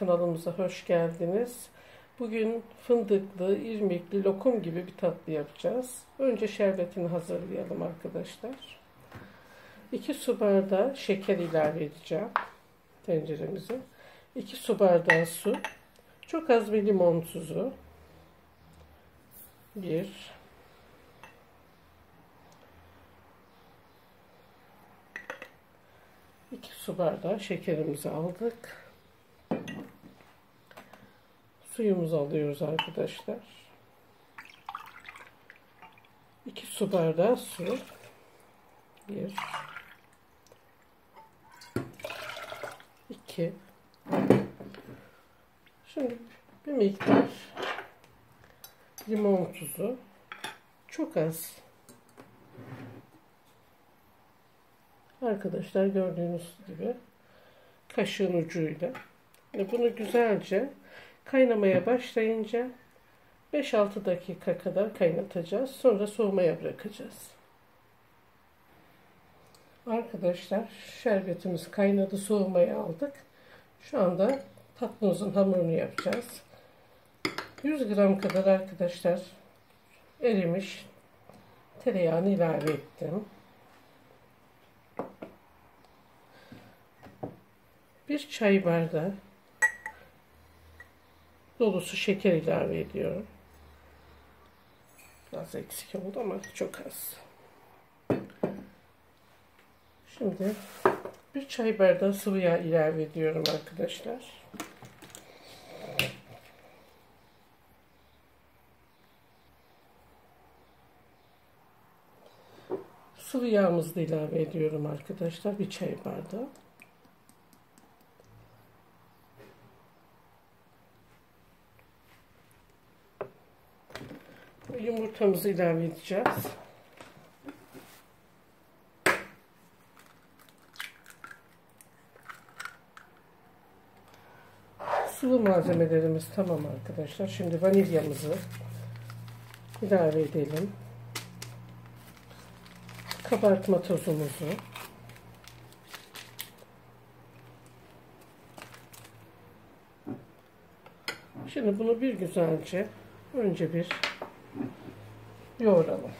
kanalımıza hoş geldiniz. Bugün fındıklı, irmikli, lokum gibi bir tatlı yapacağız. Önce şerbetini hazırlayalım arkadaşlar. 2 su bardağı şeker ilave edeceğim tenceremize. 2 su bardağı su. Çok az bir limon tuzu. 1 2 su bardağı şekerimizi aldık. Suyumuzu alıyoruz arkadaşlar. 2 su bardağı su. 1 2 Şimdi bir miktar limon tuzu. Çok az Arkadaşlar gördüğünüz gibi kaşığın ucuyla bunu güzelce kaynamaya başlayınca 5-6 dakika kadar kaynatacağız. Sonra soğumaya bırakacağız. Arkadaşlar şerbetimiz kaynadı soğumaya aldık. Şu anda tatlımızın hamurunu yapacağız. 100 gram kadar arkadaşlar erimiş tereyağını ilave ettim. bir çay bardağı dolusu şeker ilave ediyorum. Biraz eksik oldu ama çok az. Şimdi bir çay bardağı sıvı yağ ilave ediyorum arkadaşlar. Sıvı yağımızı da ilave ediyorum arkadaşlar. Bir çay bardağı. Yumurtamızı ilave edeceğiz. Sıvı malzemelerimiz tamam arkadaşlar. Şimdi vanilyamızı ilave edelim. Kabartma tozumuzu. Şimdi bunu bir güzelce önce bir yoğuralım.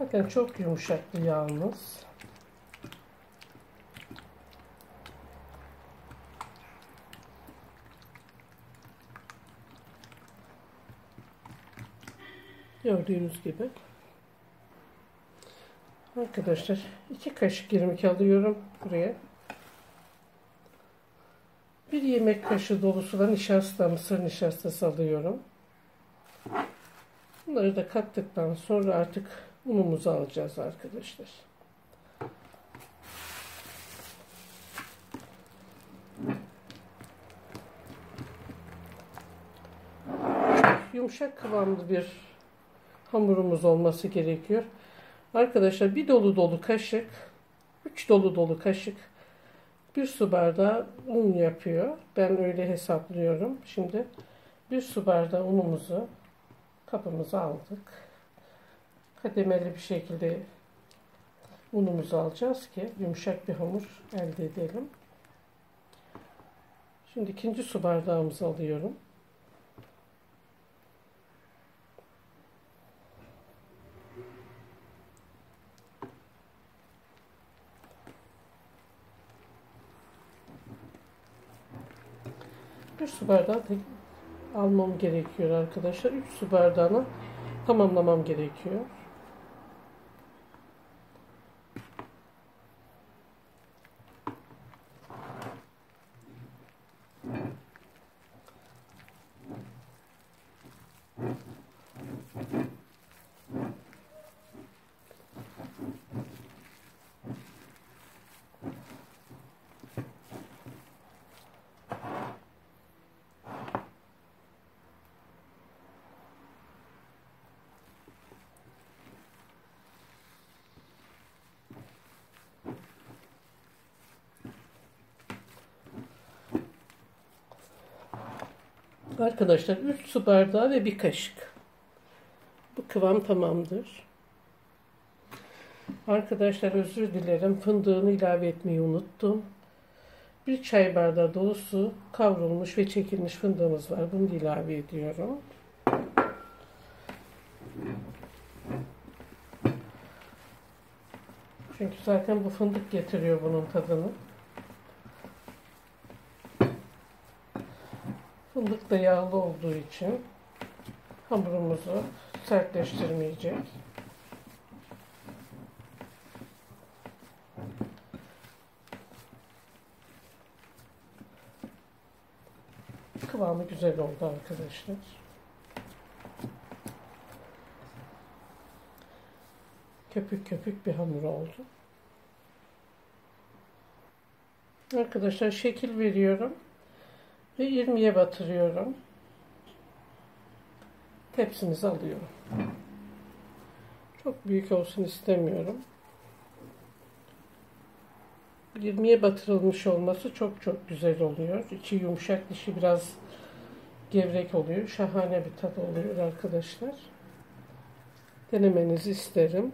Bakın çok yumuşak bir yağımız. Gördüğünüz gibi. Arkadaşlar iki kaşık irmik alıyorum buraya. Bir yemek kaşığı dolusu nişasta, mısır nişastası alıyorum. Bunları da kattıktan sonra artık unumuzu alacağız arkadaşlar. yumuşak kıvamlı bir hamurumuz olması gerekiyor. Arkadaşlar bir dolu dolu kaşık, üç dolu dolu kaşık bir su bardağı un yapıyor. Ben öyle hesaplıyorum. Şimdi bir su bardağı unumuzu kapımıza aldık. Kademeli bir şekilde unumuzu alacağız ki yumuşak bir hamur elde edelim. Şimdi ikinci su bardağımızı alıyorum. Bir su bardağı almam gerekiyor arkadaşlar. 3 su bardağını tamamlamam gerekiyor. Arkadaşlar 3 su bardağı ve bir kaşık. Bu kıvam tamamdır. Arkadaşlar özür dilerim. Fındığını ilave etmeyi unuttum. Bir çay bardağı dolusu kavrulmuş ve çekilmiş fındığımız var. Bunu ilave ediyorum. Çünkü zaten bu fındık getiriyor bunun tadını. Fındık da yağlı olduğu için hamurumuzu sertleştirmeyecek. Kıvamı güzel oldu arkadaşlar. Köpük köpük bir hamur oldu. Arkadaşlar şekil veriyorum ve irmiye batırıyorum. Tepsimizi alıyorum. Çok büyük olsun istemiyorum. İrmiye batırılmış olması çok çok güzel oluyor. İçi yumuşak, dışı biraz gevrek oluyor. Şahane bir tat oluyor arkadaşlar. Denemenizi isterim.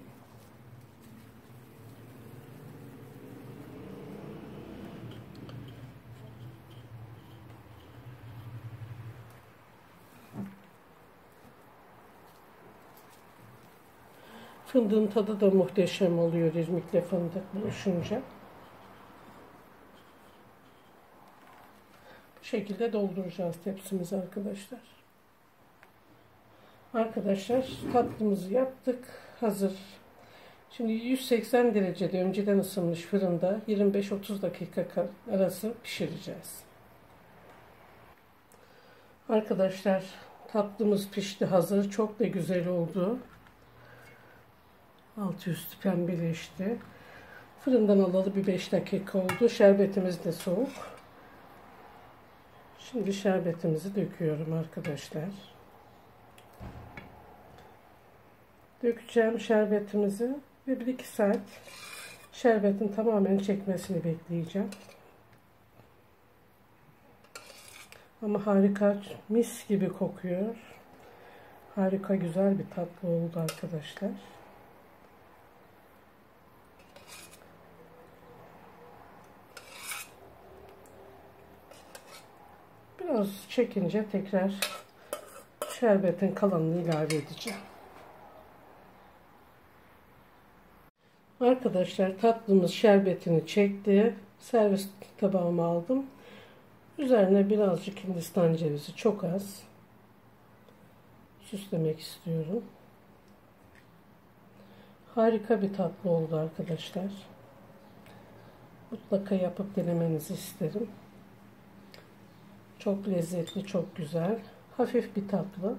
Fındığın tadı da muhteşem oluyor irmikle fındık buluşunca. Bu şekilde dolduracağız tepsimizi arkadaşlar. Arkadaşlar tatlımızı yaptık. Hazır. Şimdi 180 derecede önceden ısınmış fırında 25-30 dakika arası pişireceğiz. Arkadaşlar tatlımız pişti hazır. Çok da güzel oldu. Altı üstü pembeleşti. Fırından alalı bir 5 dakika oldu. Şerbetimiz de soğuk. Şimdi şerbetimizi döküyorum arkadaşlar. Dökeceğim şerbetimizi ve 1-2 saat şerbetin tamamen çekmesini bekleyeceğim. Ama harika, mis gibi kokuyor. Harika güzel bir tatlı oldu arkadaşlar. Biraz çekince tekrar şerbetin kalanını ilave edeceğim. Arkadaşlar tatlımız şerbetini çekti. Servis tabağıma aldım. Üzerine birazcık hindistan cevizi çok az süslemek istiyorum. Harika bir tatlı oldu arkadaşlar. Mutlaka yapıp denemenizi isterim. Çok lezzetli, çok güzel. Hafif bir tatlı.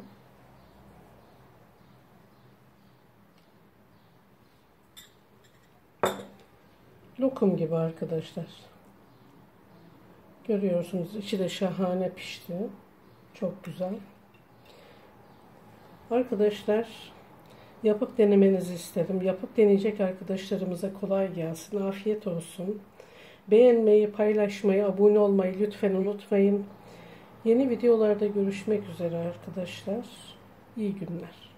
Lokum gibi arkadaşlar. Görüyorsunuz içi de şahane pişti. Çok güzel. Arkadaşlar yapıp denemenizi isterim. Yapıp deneyecek arkadaşlarımıza kolay gelsin. Afiyet olsun. Beğenmeyi, paylaşmayı, abone olmayı lütfen unutmayın. Yeni videolarda görüşmek üzere arkadaşlar. İyi günler.